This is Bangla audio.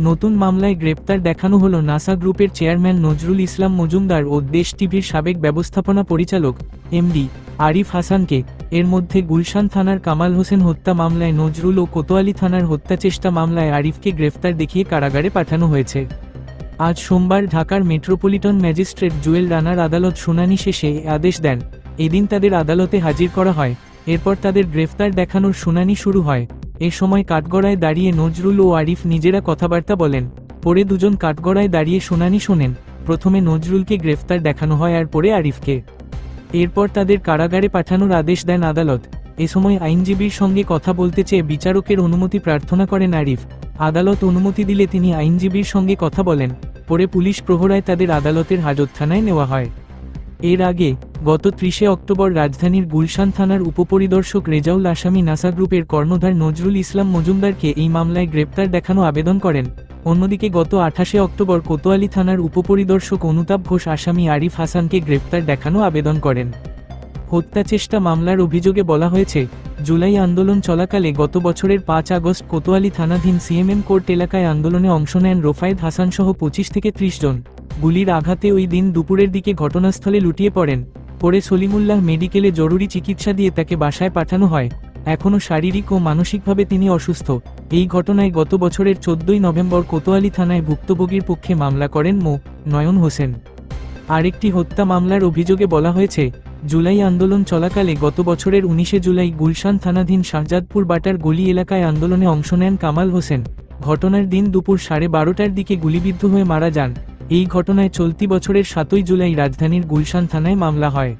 নতুন মামলায় গ্রেপ্তার দেখানো হল নাসা গ্রুপের চেয়ারম্যান নজরুল ইসলাম মজুমদার ও দেশ টিভির সাবেক ব্যবস্থাপনা পরিচালক, এমডি, আরিফ হাসানকে। এর মধ্যে গুলশান থানার কামাল হোসেন হত্যা মামলায় নজরুল ও কোতোয়ালি থানার হত্যাচেষ্টা মামলায় আরিফকে গ্রেফতার দেখিয়ে কারাগারে পাঠানো হয়েছে। আজ সোমবার ঢাকার মেট্রোপলিটন ম্যাজিস্ট্রেট জুয়েল রানার আদালত শুনানি শেষে আদেশ দেন। এদিন তাদের আদালতে হাজির করা হয়। এরপর তাদের গ্রেফতার দেখানোর শুনানি শুরু হয়। এ সময় কাঠগড়ায় দাঁড়িয়ে নজরুল ও আরিফ নিজেরা কথাবার্তা বলেন। পরে দুজন কাঠগড়ায় দাঁড়িয়ে শুনানি শোনেন। প্রথমে নজরুলকে গ্রেফতার দেখানো হয় আর পরে আরিফকে। এরপর তাদের কারাগারে পাঠানোর আদেশ দেন আদালত। এ সময় আইনজীবীর সঙ্গে কথা বলতে চেয়ে বিচারকের অনুমতি প্রার্থনা করেন আরিফ। আদালত অনুমতি দিলে তিনি আইনজীবীর সঙ্গে কথা বলেন। পরে পুলিশ প্রহরায় তাদের আদালতের হাজত থানায় নেওয়া হয়। এর আগে গত ত্রিশে অক্টোবর রাজধানীর গুলশান থানার উপপরিদর্শক রেজাউল আসামি নাসা গ্রুপের কর্ণধার নজরুল ইসলাম মজুমদারকে এই মামলায় গ্রেপ্তার দেখানো আবেদন করেন। অন্যদিকে গত আঠাশে অক্টোবর কোতোয়ালি থানার উপপরিদর্শক অনুতাপ ঘোষ আসামি আরিফ হাসানকে গ্রেপ্তার দেখানো আবেদন করেন। হত্যাচেষ্টা মামলার অভিযোগে বলা হয়েছে, জুলাই আন্দোলন চলাকালে গত বছরের পাঁচ আগস্ট কোতোয়ালি থানাধীন সিএমএম কোর্ট এলাকায় আন্দোলনে অংশ নেন রোফায়েদ হাসানসহ পঁচিশ থেকে ত্রিশ জন। গুলির আঘাতে ওই দিন দুপুরের দিকে ঘটনাস্থলে লুটিয়ে পড়েন। পরে সলিমুল্লাহ মেডিকেলে জরুরি চিকিৎসা দিয়ে তাকে বাসায় পাঠানো হয়। এখনও শারীরিক ও মানসিকভাবে তিনি অসুস্থ। এই ঘটনায় গত বছরের চোদ্দই নভেম্বর কোতোয়ালি থানায় ভুক্তভোগীর পক্ষে মামলা করেন মো. নয়ন হোসেন। আরেকটি হত্যা মামলার অভিযোগে বলা হয়েছে, জুলাই আন্দোলন চলাকালে গত বছরের উনিশে জুলাই গুলশান থানাধীন শাহজাদপুর বাটার গলি এলাকায় আন্দোলনে অংশ নেন কামাল হোসেন। ঘটনার দিন দুপুর সাড়ে বারোটার দিকে গুলিবিদ্ধ হয়ে মারা যান। এই ঘটনায় চলতি বছরের সাতই জুলাই রাজধানীর গুলশান থানায় মামলা হয়।